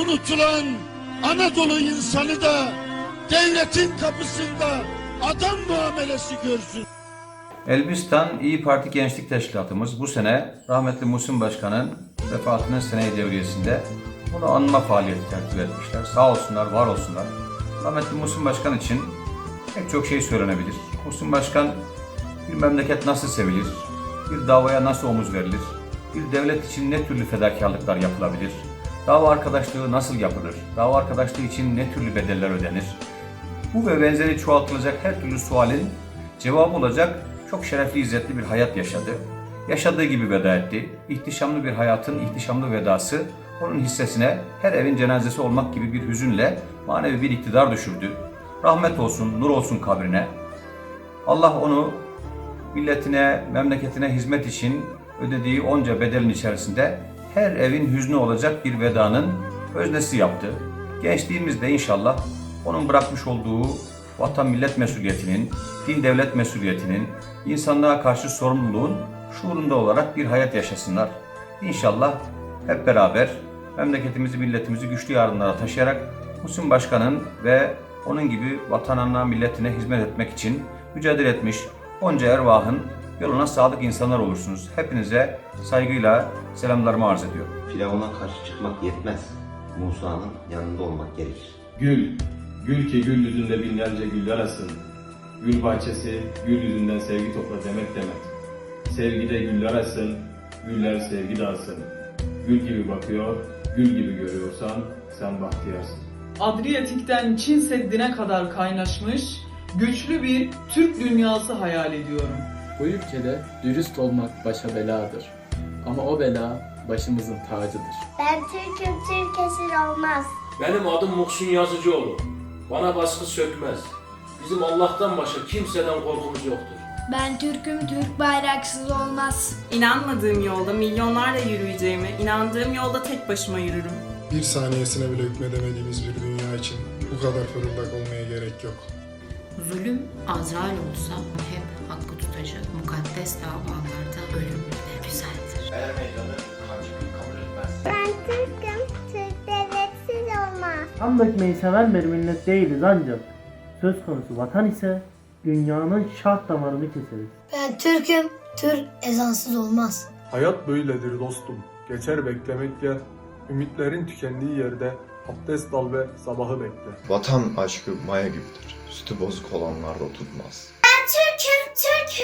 unutulan Anadolu insanı da devletin kapısında adam muamelesi görsün. Elbistan İyi Parti Gençlik Teşkilatımız bu sene rahmetli Muhsin Başkan'ın vefatının seneyi devriyesinde bunu anma faaliyeti tertip etmişler. Sağ olsunlar, var olsunlar. Rahmetli Muhsin Başkan için pek çok şey söylenebilir. Muhsin Başkan bir memleket nasıl sevilir, bir davaya nasıl omuz verilir, bir devlet için ne türlü fedakarlıklar yapılabilir, dava arkadaşlığı nasıl yapılır, dava arkadaşlığı için ne türlü bedeller ödenir, bu ve benzeri çoğaltılacak her türlü sualin cevabı olacak çok şerefli, izzetli bir hayat yaşadı. Yaşadığı gibi veda etti. İhtişamlı bir hayatın ihtişamlı vedası onun hissesine her evin cenazesi olmak gibi bir hüzünle manevi bir iktidar düşürdü. Rahmet olsun, nur olsun kabrine. Allah onu milletine, memleketine hizmet için ödediği onca bedelin içerisinde her evin hüznü olacak bir vedanın öznesi yaptı. Gençliğimizde inşallah onun bırakmış olduğu vatan millet mesuliyetinin, din devlet mesuliyetinin, insanlığa karşı sorumluluğun şuurunda olarak bir hayat yaşasınlar. İnşallah hep beraber memleketimizi, milletimizi güçlü yarınlara taşıyarak Muhsin Başkan'ın ve onun gibi vatanına, milletine hizmet etmek için mücadele etmiş onca ervahın yoluna sadık insanlar olursunuz. Hepinize saygıyla selamlarımı arz ediyorum. Firavun'a karşı çıkmak yetmez. Musa'nın yanında olmak gerekir. Gül, gül ki gül yüzünde binlerce gül yarasın. Gül bahçesi, gül yüzünden sevgi topla demet demet. Sevgide güller açsın, güller sevgi dağılsın. Gül gibi bakıyor, gül gibi görüyorsan sen bahtiyarsın. Adriyatik'ten Çin Seddi'ne kadar kaynaşmış güçlü bir Türk dünyası hayal ediyorum. Bu ülkede dürüst olmak başa beladır. Ama o bela başımızın tacıdır. Ben Türk'üm Türk esir olmaz. Benim adım Muhsin Yazıcıoğlu. Bana baskı sökmez. Bizim Allah'tan başka kimseden korkumuz yoktur. Ben Türk'üm Türk bayraksız olmaz. İnanmadığım yolda milyonlarla yürüyeceğime, inandığım yolda tek başıma yürürüm. Bir saniyesine bile hükmedemediğimiz bir dünya için bu kadar fırıldak olmaya gerek yok. Zulüm Azrail olsa hep hakkı tutacak. Mukaddes davalarda ölüm ne güzeldir. Ben Türk'üm Türk devletsiz olmaz. Dökmeyi seven bir millet değiliz ancak söz konusu vatan ise dünyanın şah damarını keseriz. Ben Türk'üm Türk ezansız olmaz. Hayat böyledir dostum. Geçer beklemekle, ümitlerin tükendiği yerde abdest al ve sabahı bekle. Vatan aşkı maya gibidir. Sütü bozuk olanlar da tutmaz. Ben Türk'üm Türk hürriyetsiz olmaz.